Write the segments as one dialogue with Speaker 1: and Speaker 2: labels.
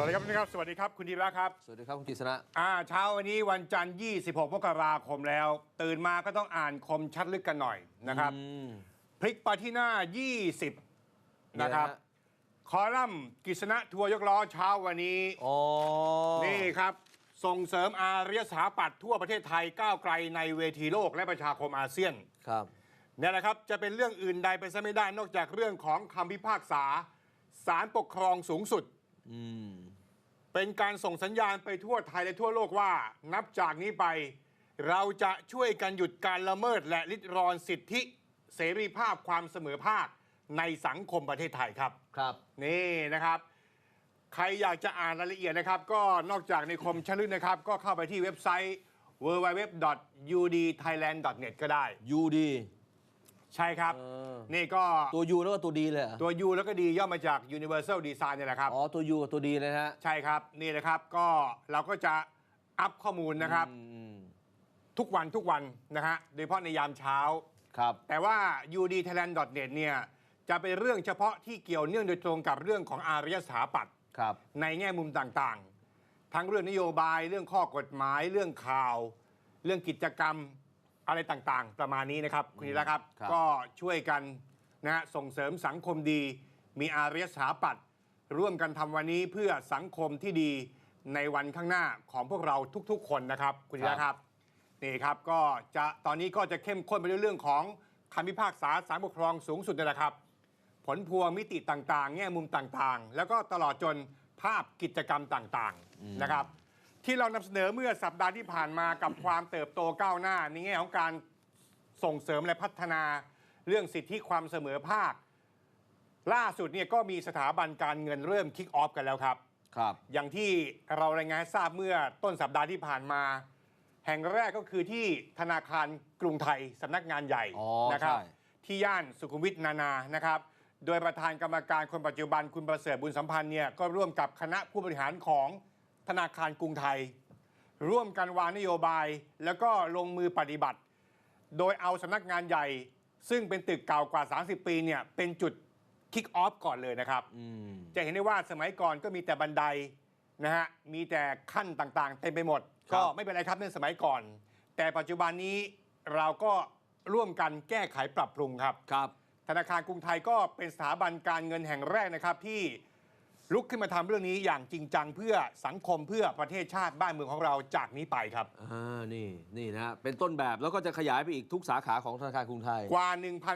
Speaker 1: วัสดีครับนะครับ สวัสดีครับคุณธีระครับ
Speaker 2: สวัสดีครับคุณกฤษณะ
Speaker 1: อ่าเช้าวันนี้วันจันทร์ 26มกราคมแล้ว ตื่นมาก็ต้องอ่านคมชัดลึกกันหน่อยนะครับ
Speaker 2: อืม
Speaker 1: พลิกไปที่หน้า 20 นะครับ
Speaker 2: มีอไฮ
Speaker 1: คอลัมน์กฤษณะทัวร์ยกล้อเช้าวันนี้
Speaker 2: อ๋อ
Speaker 1: นี่ครับ ส่งเสริมอารยสถาปัตย์ทั่วประเทศไทยก้าวไกลในเวทีโลกและประชาคมอาเซียน
Speaker 2: ครับ
Speaker 1: เนี่ยแหละครับจะเป็นเรื่องอื่นใดไปซะไม่ได้นอกจากเรื่องของคำพิพากษาศาลปกครองสูงสุด
Speaker 2: อืม
Speaker 1: เป็นการส่งสัญญาณไปทั่วไทยและทั่วโลกว่า นับจากนี้ไป เราจะช่วยกันหยุดการละเมิดและลิดรอนสิทธิ เสรีภาพความเสมอภาคในสังคมประเทศไทยครับ
Speaker 2: ครับ
Speaker 1: นี่นะครับ ใครอยากจะอ่านรายละเอียดนะครับ ก็นอกจากในคมชลึกนะครับ ก็เข้าไปที่เว็บไซต์ www.udthailand.net ก็ได้
Speaker 2: ยูดี
Speaker 1: ใช่ครับ
Speaker 2: เออ
Speaker 1: นี่ก็
Speaker 2: ตัวยูแล้วก็ตัวดีเลยเหรอ
Speaker 1: ตัว U แล้วก็ดีย่อมาจาก Universal Design เนี่ยแหละครับ
Speaker 2: อ๋อตัวยูกับตัวดีเลยนะฮะ
Speaker 1: ใช่ครับนี่นะครับก็เราก็จะอัพข้อมูลนะครับ
Speaker 2: อืมอืม
Speaker 1: ทุกวันทุกวันนะฮะโดยเฉพาะในยามเช้า
Speaker 2: ครับ
Speaker 1: แต่ว่า udthailand.net เนี่ยจะเป็นเรื่องเฉพาะที่เกี่ยวเนื่องโดยตรงกับเรื่องของอารยสถาปัตย์
Speaker 2: ครับ
Speaker 1: ในแง่มุมต่างๆ ทั้งเรื่องนโยบายเรื่องข้อกฎหมายเรื่องข่าว เรื่องกิจกรรม อะไรต่างๆ ประมาณนี้นะครับคุณธีระครับ
Speaker 2: ครับ
Speaker 1: ก็ช่วยกันนะฮะส่งเสริมสังคมดี มีอารยสถาปัตย์ร่วมกันทำวันนี้เพื่อสังคมที่ดีในวันข้างหน้าของพวกเราทุกๆ คนนะครับคุณธีระครับ นี่ครับก็จะตอนนี้ก็จะเข้มข้นไปด้วยเรื่องของคำพิพากษาศาลปกครองสูงสุดนี่แหละครับ ผลพวงมิติต่างๆ แง่มุมต่างๆ แล้วก็ตลอดจนภาพกิจกรรมต่างๆนะครับ ที่เรานำเสนอเมื่อสัปดาห์ที่ผ่านมากับความเติบโตก้าวหน้าในแง่ของการส่งเสริมและพัฒนาเรื่องสิทธิความเสมอภาค ล่าสุดเนี่ยก็มีสถาบันการเงินเริ่มคิกออฟกันแล้วครับ
Speaker 2: ครับ
Speaker 1: อย่างที่เรารายงานให้ทราบเมื่อต้นสัปดาห์ที่ผ่านมา แห่งแรกก็คือที่ธนาคารกรุงไทยสำนักงานใหญ่
Speaker 2: อ๋อ
Speaker 1: นะครับ
Speaker 2: ใช่
Speaker 1: ที่ย่านสุขุมวิทนานานะครับ โดยประธานกรรมการคนปัจจุบันคุณประเสริฐบุญสัมพันธ์เนี่ยก็ร่วมกับคณะผู้บริหารของ ธนาคารกรุงไทย ร่วมกันวางนโยบายแล้วก็ลงมือปฏิบัติ โดยเอาสำนักงานใหญ่ ซึ่งเป็นตึกเก่ากว่า 30 ปีเนี่ยเป็นจุดคิกออฟก่อนเลยนะครับ
Speaker 2: อืม
Speaker 1: จะเห็นได้ว่าสมัยก่อนก็มีแต่บันไดนะฮะมีแต่ขั้นต่างๆ เต็มไปหมด
Speaker 2: ครับ
Speaker 1: ก็ไม่เป็นไรครับเนื่องสมัยก่อน แต่ปัจจุบันนี้เราก็ร่วมกันแก้ไขปรับปรุงครับ
Speaker 2: ครับ
Speaker 1: ธนาคารกรุงไทยก็เป็นสถาบันการเงินแห่งแรกนะครับที่ ลุกขึ้นมาทำเรื่องนี้อย่างจริงจังเพื่อสังคมเพื่อประเทศชาติบ้านเมืองของเราจากนี้ไปครับ
Speaker 2: อ่านี่นี่นะฮะเป็นต้นแบบแล้วก็จะขยายไปอีกทุกสาขาของธนาคารกรุงไทย
Speaker 1: กว่า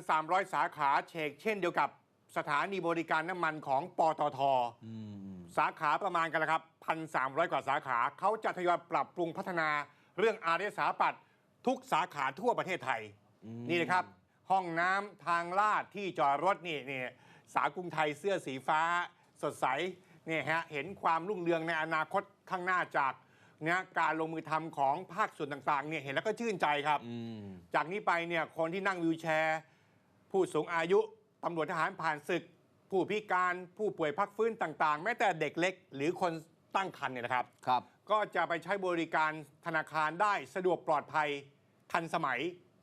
Speaker 1: 1,300 สาขาเชกเช่นเดียวกับสถานีบริการน้ำมันของปตท
Speaker 2: อืม
Speaker 1: สาขาประมาณกันแล้วครับ 1,300 กว่าสาขาเขาจะทยอยปรับปรุงพัฒนาเรื่องอารยสถาปัตย์ทุกสาขาทั่วประเทศไทย
Speaker 2: อืม
Speaker 1: นี่นะครับ ห้องน้ำทางลาดที่จอดรถนี่นี่สากรุงไทยเสื้อสีฟ้า สดใสนี่ฮะเห็นความรุ่งเรืองในอนาคตข้างหน้าจากเนี่ยการลงมือทำของภาคส่วนต่างๆเนี่ยเห็นแล้วก็ชื่นใจครับ
Speaker 2: อืม
Speaker 1: จากนี้ไปเนี่ยคนที่นั่งวิวแชร์ ผู้สูงอายุตำรวจทหารผ่านศึก ผู้พิการผู้ป่วยพักฟื้นต่างๆ แม้แต่เด็กเล็ก หรือคนตั้งครรภ์เนี่ยนะครับ
Speaker 2: ครับ
Speaker 1: ก็จะไปใช้บริการธนาคารได้สะดวกปลอดภัยทันสมัย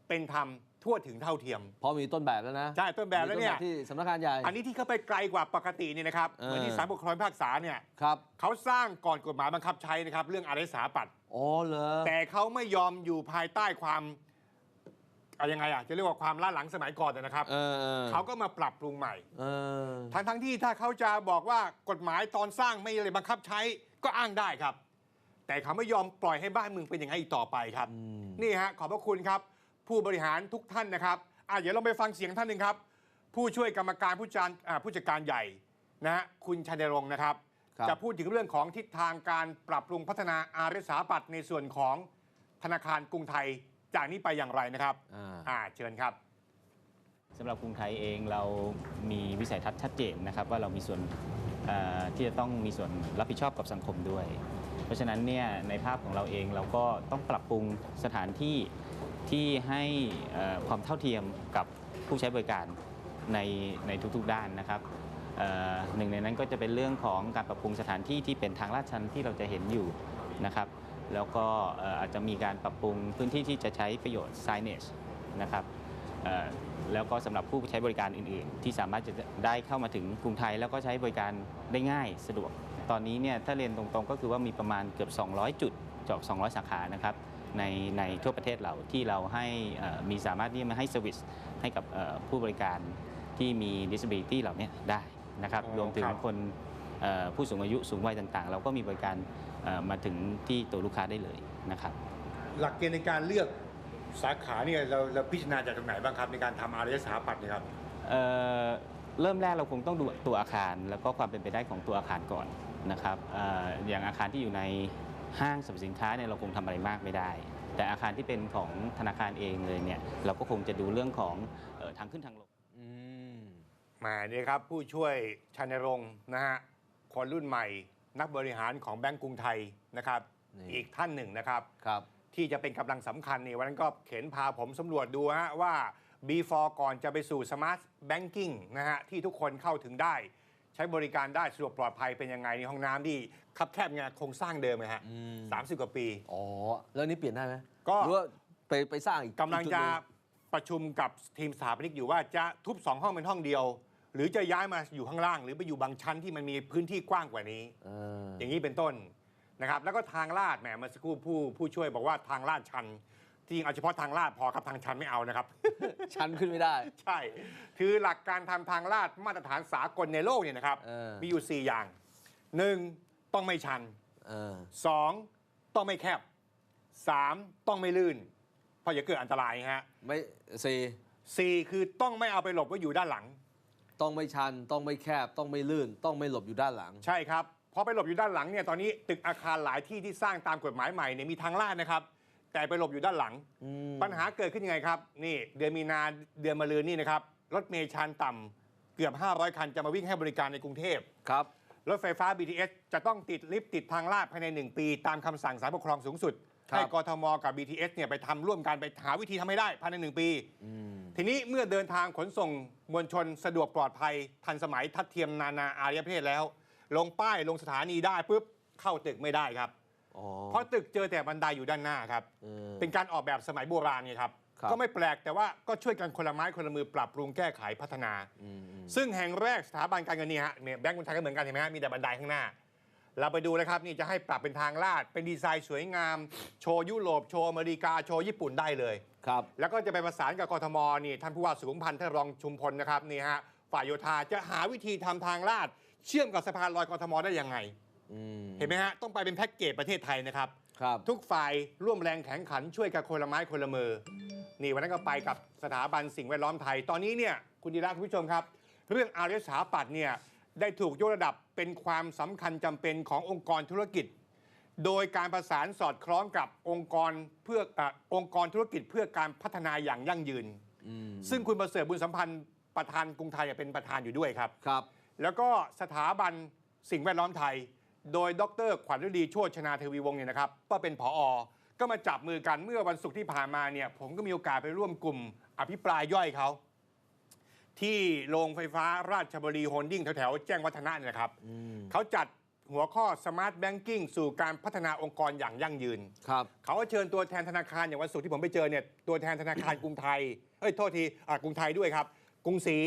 Speaker 1: เป็นธรรม ทั่วถึงเท่าเทียม
Speaker 2: เพราะมีต้นแบบแล้วนะ
Speaker 1: ใช่ต้นแบบแล้วเนี่ย
Speaker 2: มีที่สำนักงานใหญ่
Speaker 1: อันนี้ที่เขาไปไกลกว่าปกติเนี่ยนะครับ
Speaker 2: เออ
Speaker 1: เหมือนที่ศาลปกครองพิพากษาเนี่ย
Speaker 2: ครับ
Speaker 1: เขาสร้างก่อนกฎหมายบังคับใช้นะครับ เรื่องอารยสถาปัตย์
Speaker 2: อ๋อเหรอ
Speaker 1: แต่เขาไม่ยอมอยู่ภายใต้ความเอายังไงอะจะเรียกว่าความล้าหลังสมัยก่อนนะครับ
Speaker 2: เออออ
Speaker 1: เขาก็มาปรับปรุงใหม่
Speaker 2: เออ
Speaker 1: ทั้งทั้งที่ถ้าเขาจะบอกว่ากฎหมายตอนสร้างไม่เลยบังคับใช้ก็อ้างได้ครับ แต่เขาไม่ยอมปล่อยให้บ้านเมืองเป็นอย่างนั้นอีกต่อไปครับ
Speaker 2: อืม
Speaker 1: นี่ฮะขอบพระคุณครับ ผู้บริหารทุกท่านนะครับอะเดี๋ยวเราไปฟังเสียงท่านหนึ่งครับ ผู้ช่วยกรรมการผู้จัดอ่าผู้จัดการใหญ่นะฮะคุณชัยนรงค์นะครับ
Speaker 2: ครับ
Speaker 1: จะพูดถึงเรื่องของทิศทางการปรับปรุงพัฒนาอารยสถาปัตย์ในส่วนของธนาคารกรุงไทยจากนี้ไปอย่างไรนะครับ
Speaker 2: อ่า
Speaker 1: อ่าเชิญครับ
Speaker 3: สำหรับกรุงไทยเองเรามีวิสัยทัศน์ชัดเจนนะครับว่าเรามีส่วนเอ่อที่จะต้องมีส่วนรับผิดชอบกับสังคมด้วย เพราะฉะนั้นเนี่ยในภาพของเราเองเราก็ต้องปรับปรุงสถานที่ ที่ให้ความเท่าเทียมกับผู้ใช้บริการในในทุกๆด้านนะครับหนึ่งในนั้นก็จะเป็นเรื่องของการปรับปรุงสถานที่ที่เป็นทางลาดชันที่เราจะเห็นอยู่นะครับ แล้วก็อาจจะมีการปรับปรุงพื้นที่ที่จะใช้ประโยชน์ signage นะครับแล้วก็สำหรับผู้ใช้บริการอื่น ๆ ที่สามารถจะได้เข้ามาถึงกรุงไทย แล้วก็ใช้บริการได้ง่ายสะดวก ตอนนี้เนี่ยถ้าเรียนตรงๆ ก็คือว่ามีประมาณเกือบ 200 จุดจาก200 สาขานะครับ ในในทั่วประเทศเราที่เราให้เอ่อมีสามารถที่จะมาให้เซอร์วิสให้กับเอ่อผู้บริการที่มี disability เหล่านี้ได้นะครับ
Speaker 1: อ๋อ
Speaker 3: รวมถึง
Speaker 1: ครับ
Speaker 3: คนเอ่อผู้สูงอายุสูงวัยต่างๆ เราก็มีบริการเอ่อมาถึงที่ตัวลูกค้าได้เลยนะครับ
Speaker 1: หลักเกณฑ์ในการเลือกสาขาเนี่ยเราเราพิจารณาจากตรงไหนบ้างครับในการทำอารยสถาปัตย์เนี่ยครับ
Speaker 3: เอ่อเริ่มแรกเราคงต้องดูตัวอาคาร แล้วก็ความเป็นไปได้ของตัวอาคารก่อนนะครับเอออย่างอาคารที่อยู่ใน ห้างสรรพสินค้าเนี่ยเราคงทำอะไรมากไม่ได้ แต่อาคารที่เป็นของธนาคารเองเลยเนี่ยเราก็คงจะดูเรื่องของเอ่อทางขึ้นทางลง
Speaker 2: อืม
Speaker 1: มาเนี่ยครับผู้ช่วยชันรงค์นะฮะคนรุ่นใหม่ นักบริหารของแบงก์กรุงไทยนะครับ
Speaker 2: นี่
Speaker 1: อีกท่านหนึ่งนะครับ
Speaker 2: ครับ
Speaker 1: ที่จะเป็นกำลังสำคัญนี่วันนั้นก็เข็นพาผมสำรวจดูฮะว่า before ก่อนจะไปสู่ smart banking นะฮะที่ทุกคนเข้าถึงได้ ใช้บริการได้สะดวกปลอดภัยเป็นยังไงในห้องน้ำที่คับแคบไงโครงสร้างเดิมไหมฮะ
Speaker 2: อืม
Speaker 1: สามสิบกว่าปี
Speaker 2: อ๋อ แล้วนี่เปลี่ยนได้ไหม
Speaker 1: ก็
Speaker 2: หรือว่าไปไปสร้างอีก
Speaker 1: กำลัง
Speaker 2: อี
Speaker 1: จะ
Speaker 2: จุดหนึ่
Speaker 1: ประชุมกับทีมสถาปนิกอยู่ว่าจะทุบสองห้องเป็นห้องเดียว หรือจะย้ายมาอยู่ข้างล่าง หรือไปอยู่บางชั้นที่มันมีพื้นที่กว้างกว่านี้
Speaker 2: เออ
Speaker 1: อย่างนี้เป็นต้นนะครับ แล้วก็ทางลาดแหมเมื่อสักครู่ผู้ผู้ช่วยบอกว่าทางลาดชัน จริงเอาเฉพาะทางลาดพอครับทางชันไม่เอานะครับ
Speaker 2: ชันขึ้นไม่ได้
Speaker 1: ใช่ คือหลักการทำทางลาดมาตรฐานสากลในโลกเนี่ยนะครับ
Speaker 2: เออ
Speaker 1: มีอยู่ 4 อย่าง 1. ต้องไม่ชัน
Speaker 2: เออ
Speaker 1: 2. ต้องไม่แคบ 3. ต้องไม่ลื่น เพราะอย่าเกิดอันตรายฮะ
Speaker 2: ไม่สี่
Speaker 1: สี่คือต้องไม่เอาไปหลบไว้อยู่ด้านหลัง
Speaker 2: ต้องไม่ชันต้องไม่แคบ ต้องไม่ลื่น ต้องไม่หลบอยู่ด้านหลัง
Speaker 1: ใช่ครับพอไปหลบอยู่ด้านหลังเนี่ยตอนนี้ตึกอาคารหลายที่ที่สร้างตามกฎหมายใหม่เนี่ยมีทางลาดนะครับ แต่ไปหลบอยู่ด้านหลัง
Speaker 2: อืม
Speaker 1: ปัญหาเกิดขึ้นยังไงครับ นี่เดือนมีนาเดือนมะรืนนี่นะครับ รถเมล์ชานต่ำเกือบ 500 คันจะมาวิ่งให้บริการในกรุงเทพ
Speaker 2: ครับ
Speaker 1: รถไฟฟ้า BTS จะต้องติดลิฟต์ติดทางลาดภายใน 1 ปี ตามคำสั่งศาลปกครองสูงสุด
Speaker 2: ครับ
Speaker 1: ให้กทมกับ BTS เนี่ยไปทำร่วมกันไปหาวิธีทำให้ได้ภายใน 1 ปี
Speaker 2: อืม
Speaker 1: ทีนี้เมื่อเดินทางขนส่งมวลชนสะดวกปลอดภัยทันสมัยทัดเทียมนานาอารยประเทศแล้ว ลงป้ายลงสถานีได้ปุ๊บเข้าตึกไม่ได้ครับ
Speaker 2: อ๋อ
Speaker 1: เพราะตึกเจอแต่บันไดอยู่ด้านหน้าครับ
Speaker 2: เออ
Speaker 1: เป็นการออกแบบสมัยโบราณไงครับ
Speaker 2: ครับ
Speaker 1: ก็ไม่แปลกแต่ว่าก็ช่วยกันคนละไม้คนละมือปรับปรุงแก้ไขพัฒนา
Speaker 2: อืมอืม
Speaker 1: ซึ่งแห่งแรกสถาบันการเงินนี่ฮะเนี่ยแบงก์กรุงไทยก็เหมือนกันเห็นไหมฮะมีแต่บันไดข้างหน้า เราไปดูนะครับนี่จะให้ปรับเป็นทางลาด เป็นดีไซน์สวยงาม โชว์ยุโรปโชว์อเมริกาโชว์ญี่ปุ่นได้เลย
Speaker 2: ครับ
Speaker 1: แล้วก็จะไปประสานกับกทมนี่ท่านผู้ว่าสุขุมพันธ์ท่านรองชุมพลนะครับนี่ฮะฝ่ายโยธาจะหาวิธีทำทางลาด เชื่อมกับสะพานลอยกทมได้ยังไง
Speaker 2: อืม
Speaker 1: เห็นไหมฮะต้องไปเป็นแพ็กเกจประเทศไทยนะครับ
Speaker 2: ครับ
Speaker 1: ทุกฝ่ายร่วมแรงแข่งขันช่วยกันคนละไม้คนละมือ นี่วันนั้นก็ไปกับสถาบันสิ่งแวดล้อมไทย ตอนนี้เนี่ยคุณดีรักคุณผู้ชมครับ เรื่องอารยสถาปัตย์เนี่ยได้ถูกยกระดับเป็นความสำคัญจำเป็นขององค์กรธุรกิจ โดยการประสานสอดคล้องกับองค์กรเพื่อเออองค์กรธุรกิจเพื่อการพัฒนาอย่างยั่งยืน
Speaker 2: อืม
Speaker 1: ซึ่งคุณประเสริฐบุญสัมพันธ์ประธานกรุงไทยเป็นประธานอยู่ด้วยครับ
Speaker 2: ครับ
Speaker 1: แล้วก็สถาบันสิ่งแวดล้อมไทย โดยดรขวัญฤดีโชติชนาเทวีวงศ์เนี่ยนะครับก็เป็นผออก็มาจับมือกันเมื่อวันศุกร์ที่ผ่านมาเนี่ยผมก็มีโอกาสไปร่วมกลุ่มอภิปรายย่อยเขาที่โรงไฟฟ้าราชบุรีโฮลดิ้งแถวๆแจ้งวัฒนะเนี่ยนะครับ
Speaker 2: อืม
Speaker 1: เขาจัดหัวข้อ Smart Banking สู่การพัฒนาองค์กรอย่างยั่งยืน
Speaker 2: ครับ
Speaker 1: เขาก็เชิญตัวแทนธนาคารอย่างวันศุกร์ที่ผมไปเจอเนี่ยตัวแทนธนาคารกรุงไทย เอ้ยโทษทีอ่ากรุงไทยด้วยครับ กรุงศรี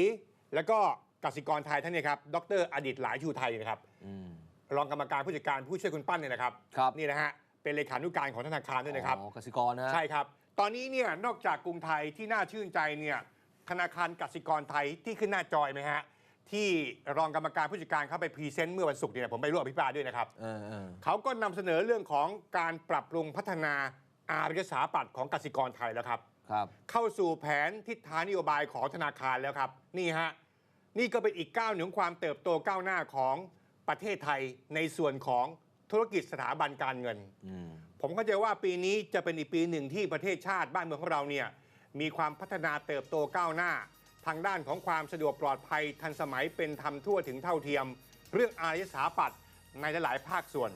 Speaker 1: แล้วก็กสิกรไทยท่านเนี่ยครับดรอดิตหลายชูไทยนะครับ
Speaker 2: อืม
Speaker 1: รองกรรมการผู้จัดการผู้ช่วยคุณปั้นเนี่ยนะครับ
Speaker 2: ครับ
Speaker 1: นี่นะฮะเป็นเลขานุการของธนาคารด้วยนะครับ
Speaker 2: อ๋อกสิกรนะฮะ
Speaker 1: ใช่ครับ ตอนนี้เนี่ยนอกจากกรุงไทยที่น่าชื่นใจเนี่ยธนาคารกสิกรไทยที่ขึ้นหน้าจอยไหมฮะที่รองกรรมการผู้จัดการเข้าไปพรีเซนต์เมื่อวันศุกร์เนี่ยผมไปร่วมอภิปรายด้วยนะครับ
Speaker 2: เออเออ
Speaker 1: เขาก็นำเสนอเรื่องของการปรับปรุงพัฒนาอารยสถาปัตย์ของกสิกรไทยแล้วครับ
Speaker 2: ครับ
Speaker 1: เข้าสู่แผนทิศทางนโยบายของธนาคารแล้วครับ นี่ฮะ นี่ก็เป็นอีกก้าวหนึ่งของความเติบโตก้าวหน้าของ ประเทศไทยในส่วนของธุรกิจสถาบันการเงิน
Speaker 2: อืม
Speaker 1: ผมเข้าใจว่าปีนี้จะเป็นอีกปีหนึ่งที่ประเทศชาติบ้านเมืองของเราเนี่ยมีความพัฒนาเติบโตก้าวหน้า ทางด้านของความสะดวกปลอดภัยทันสมัยเป็นธรรมทั่วถึงเท่าเทียม เรื่องอารยสถาปัตย์ในหลายๆภาคส่วน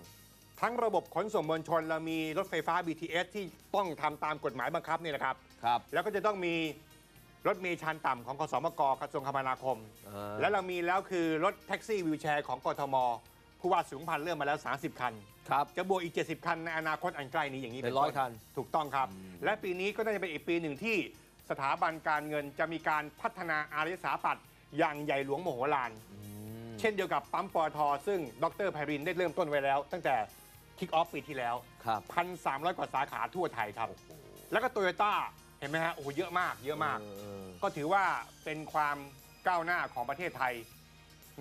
Speaker 1: ทั้งระบบขนส่งมวลชนเรามีรถไฟฟ้า BTS ที่ต้องทำตามกฎหมายบังคับนี่แหละครับ
Speaker 2: ครับ
Speaker 1: แล้วก็จะต้องมี รถเมล์ชานต่ำของกสมกกระทรวงคมนาคม
Speaker 2: เออ
Speaker 1: แล้วเรามีแล้วคือรถแท็กซี่วิวแชร์ของกทมผู้ว่าสูงพันธ์เริ่มมาแล้ว 30 คัน
Speaker 2: ครับ
Speaker 1: จะบวกอีก 70 คันในอนาคตอันใกล้นี้อย่างนี้
Speaker 2: เป็น
Speaker 1: ต้
Speaker 2: ร้อยคัน
Speaker 1: ถูกต้องครับ
Speaker 2: อืม
Speaker 1: และปีนี้ก็น่าจะเป็นอีกปีหนึ่งที่สถาบันการเงินจะมีการพัฒนาอารยสถาปัตย์อย่างใหญ่หลวงโมโหลาน
Speaker 2: อืมม
Speaker 1: เช่นเดียวกับปั๊มปอทซึ่งดรไพรินได้เริ่มต้นไว้แล้ว ตั้งแต่คิกออฟปีที่แล้ว
Speaker 2: ครับ
Speaker 1: 1,300กว่าสาขาทั่วไทยครับ แล้วก็โตโยต้า เห็นไหมฮะโอ้โหเยอะมากเยอะมาก
Speaker 2: เออเออ
Speaker 1: ก็ถือว่าเป็นความก้าวหน้าของประเทศไทย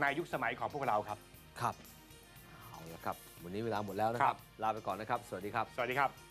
Speaker 1: ในยุคสมัยของพวกเราครับ
Speaker 2: ครับ เอาละครับ วันนี้เวลาหมดแล้วนะครับ ลาไปก่อนนะครับ สวัสดีครับ
Speaker 1: สวัสดีครับ